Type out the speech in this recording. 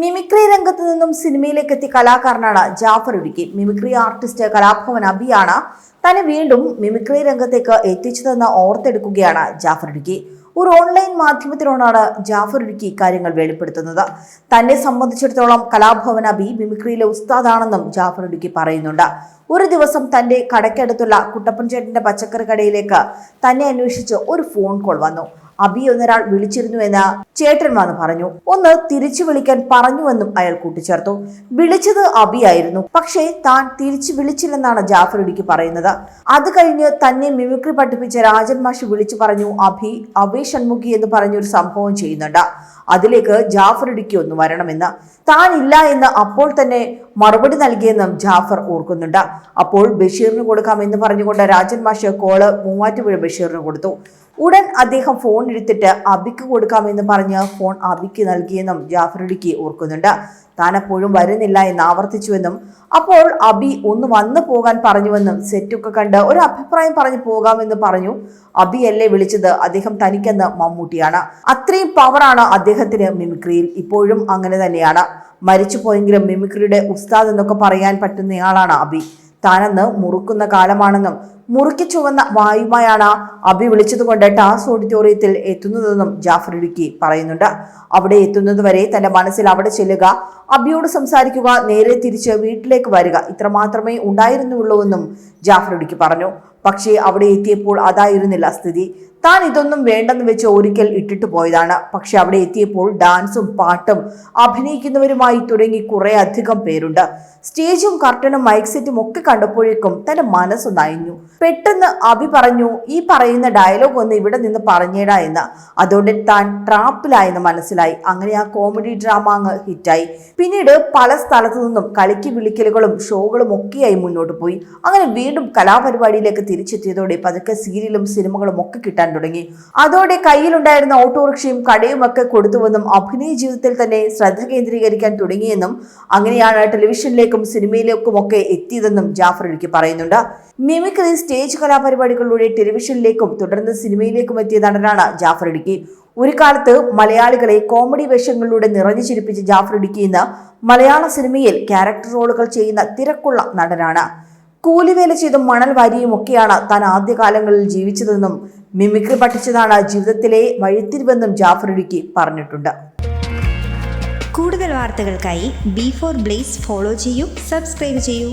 Mimicry രംഗത്ത് നിന്നും സിനിമയിലേക്ക് എത്തിയ കലാകാരനാണ് ജാഫർ ഇടുക്കി മിമിക്രി ആർട്ടിസ്റ്റ് കലാഭവൻ അബിയാണ് തന്നെ വീണ്ടും മിമിക്രി രംഗത്തേക്ക് എത്തിച്ചതെന്ന് ഓർത്തെടുക്കുകയാണ് ജാഫർ ഇടുക്കി ഒരു ഓൺലൈൻ മാധ്യമത്തിനോടാണ് ജാഫർ ഇടുക്കി ഇക്കാര്യങ്ങൾ വെളിപ്പെടുത്തുന്നത്. തന്നെ സംബന്ധിച്ചിടത്തോളം കലാഭവൻ അബി മിമിക്രിയിലെ ഉസ്താദാണെന്നും ജാഫർ ഇടുക്കി പറയുന്നുണ്ട്. ഒരു ദിവസം തന്റെ കടയ്ക്കടുത്തുള്ള കുട്ടപ്പൻ ചേട്ടന്റെ പച്ചക്കറി കടയിലേക്ക് തന്നെ അന്വേഷിച്ച് ഒരു ഫോൺ കോൾ വന്നു. അബി എന്നൊരാൾ വിളിച്ചിരുന്നുവെന്ന് വന്ന് പറഞ്ഞു. ഒന്ന് തിരിച്ചു വിളിക്കാൻ പറഞ്ഞുവെന്നും അയാൾ കൂട്ടിച്ചേർത്തു. വിളിച്ചത് അബി ആയിരുന്നു. പക്ഷേ താൻ തിരിച്ചു വിളിച്ചില്ലെന്നാണ് ജാഫർ ഇടിക്ക് പറയുന്നത്. അത് കഴിഞ്ഞ് തന്നെ മിമിക്രി പഠിപ്പിച്ച രാജൻ മാഷി വിളിച്ചു പറഞ്ഞു അഭി അഭി ഷൺമുഖി എന്ന് പറഞ്ഞൊരു സംഭവം ചെയ്യുന്നുണ്ട്. അതിലേക്ക് ജാഫർ ഇടുക്കി ഒന്ന് വരണമെന്ന്. താൻ ഇല്ല എന്ന് അപ്പോൾ തന്നെ മറുപടി നൽകിയെന്നും ജാഫർ ഓർക്കുന്നുണ്ട്. അപ്പോൾ ബഷീറിന് കൊടുക്കാമെന്ന് പറഞ്ഞുകൊണ്ട് രാജൻ മാഷ് കോൾ മൂവാറ്റുപുഴ ബഷീറിന് കൊടുത്തു. ഉടൻ അദ്ദേഹം ഫോൺ എടുത്തിട്ട് അബിക്ക് കൊടുക്കാമെന്ന് പറഞ്ഞ് ഫോൺ അബിക്ക് നൽകിയെന്നും ജാഫർ ഇടുക്കി ഓർക്കുന്നുണ്ട്. താൻ അപ്പോഴും വരുന്നില്ല എന്ന് ആവർത്തിച്ചുവെന്നും അപ്പോൾ അബി ഒന്ന് വന്നു പോകാൻ പറഞ്ഞുവെന്നും സെറ്റൊക്കെ കണ്ട് ഒരു അഭിപ്രായം പറഞ്ഞു പോകാമെന്ന് പറഞ്ഞു അബി അല്ലേ വിളിച്ചത്. അദ്ദേഹം തനിക്കെന്ന് മമ്മൂട്ടിയാണ്. അത്രയും പവറാണ് അദ്ദേഹത്തിന് മിമിക്രിയിൽ ഇപ്പോഴും അങ്ങനെ തന്നെയാണ്. മരിച്ചു പോയെങ്കിലും മിമിക്രിയുടെ ഉസ്താദ് എന്നൊക്കെ പറയാൻ പറ്റുന്നയാളാണ് അബി. താനെന്ന് മുറുക്കുന്ന കാലമാണെന്നും മുറുക്കി ചുവന്ന വായുമായാണ് അബി വിളിച്ചതുകൊണ്ട് ടാസ് ഓഡിറ്റോറിയത്തിൽ എത്തുന്നതെന്നും ജാഫർ ഇടുക്കി പറയുന്നുണ്ട്. അവിടെ എത്തുന്നതുവരെ തന്റെ മനസ്സിൽ അവിടെ ചെല്ലുക അബിയോട് സംസാരിക്കുക നേരെ തിരിച്ച് വീട്ടിലേക്ക് വരിക ഇത്രമാത്രമേ ഉണ്ടായിരുന്നുള്ളൂവെന്നും ജാഫർ ഇടുക്കി പറഞ്ഞു. പക്ഷേ അവിടെ എത്തിയപ്പോൾ അതായിരുന്നില്ല സ്ഥിതി. താൻ ഇതൊന്നും വേണ്ടെന്ന് വെച്ച് ഒരിക്കൽ ഇട്ടിട്ട് പോയതാണ്. പക്ഷെ അവിടെ എത്തിയപ്പോൾ ഡാൻസും പാട്ടും അഭിനയിക്കുന്നവരുമായി തുടങ്ങി കുറെ അധികം പേരുണ്ട്. സ്റ്റേജും കർട്ടനും മൈക്ക് സെറ്റും ഒക്കെ കണ്ടപ്പോഴേക്കും തന്റെ മനസ്സ് നയഞ്ഞു. പെട്ടെന്ന് അഭി പറഞ്ഞു ഈ പറയുന്ന ഡയലോഗ് ഒന്ന് ഇവിടെ നിന്ന് പറഞ്ഞേടാ എന്ന്. അതുകൊണ്ട് താൻ ട്രാപ്പിലായെന്ന് മനസ്സിലായി. അങ്ങനെ ആ കോമഡി ഡ്രാമ അങ്ങ് ഹിറ്റായി. പിന്നീട് പല സ്ഥലത്തു നിന്നും കളിക്ക് വിളിക്കലുകളും ഷോകളും ഒക്കെയായി മുന്നോട്ട് പോയി. അങ്ങനെ വീണ്ടും കലാപരിപാടിയിലേക്ക് തിരിച്ചെത്തിയതോടെ പതുക്കെ സീരിയലും സിനിമകളും ഒക്കെ കിട്ടാൻ തുടങ്ങി. അതോടെ കയ്യിലുണ്ടായിരുന്ന ഓട്ടോറിക്ഷയും കടയും ഒക്കെ കൊടുത്തുവെന്നും അഭിനയ ജീവിതത്തിൽ തന്നെ ശ്രദ്ധ കേന്ദ്രീകരിക്കാൻ തുടങ്ങിയെന്നും അങ്ങനെയാണ് ടെലിവിഷനിലേക്കും സിനിമയിലേക്കും ഒക്കെ എത്തിയതെന്നും ജാഫർ അലിക്ക് പറയുന്നുണ്ട്. മിമിക്രി സ്റ്റേജ് കലാപരിപാടികളിലൂടെ ടെലിവിഷനിലേക്കും തുടർന്ന് സിനിമയിലേക്കും എത്തിയ നടനാണ് ജാഫർ ഇടുക്കി. ഒരു കാലത്ത് മലയാളികളെ കോമഡി വേഷങ്ങളിലൂടെ നിറഞ്ഞു ചിരിപ്പിച്ച ജാഫർ ഇടുക്കി ഇന്ന് മലയാള സിനിമയിൽ ക്യാരക്ടർ റോളുകൾ ചെയ്യുന്ന തിരക്കുള്ള നടനാണ്. കൂലിവേല ചെയ്തും മണൽ വാരിയും ഒക്കെയാണ് താൻ ആദ്യകാലങ്ങളിൽ ജീവിച്ചതെന്നും മിമിക്രി പഠിച്ചതാണ് ജീവിതത്തിലെ വഴിത്തിരിവെന്നും ജാഫർ ഇടുക്കി പറഞ്ഞിട്ടുണ്ട്. കൂടുതൽ വാർത്തകൾക്കായി ബി ഫോർ ബ്ലേസ് ഫോളോ ചെയ്യൂ സബ്സ്ക്രൈബ് ചെയ്യൂ.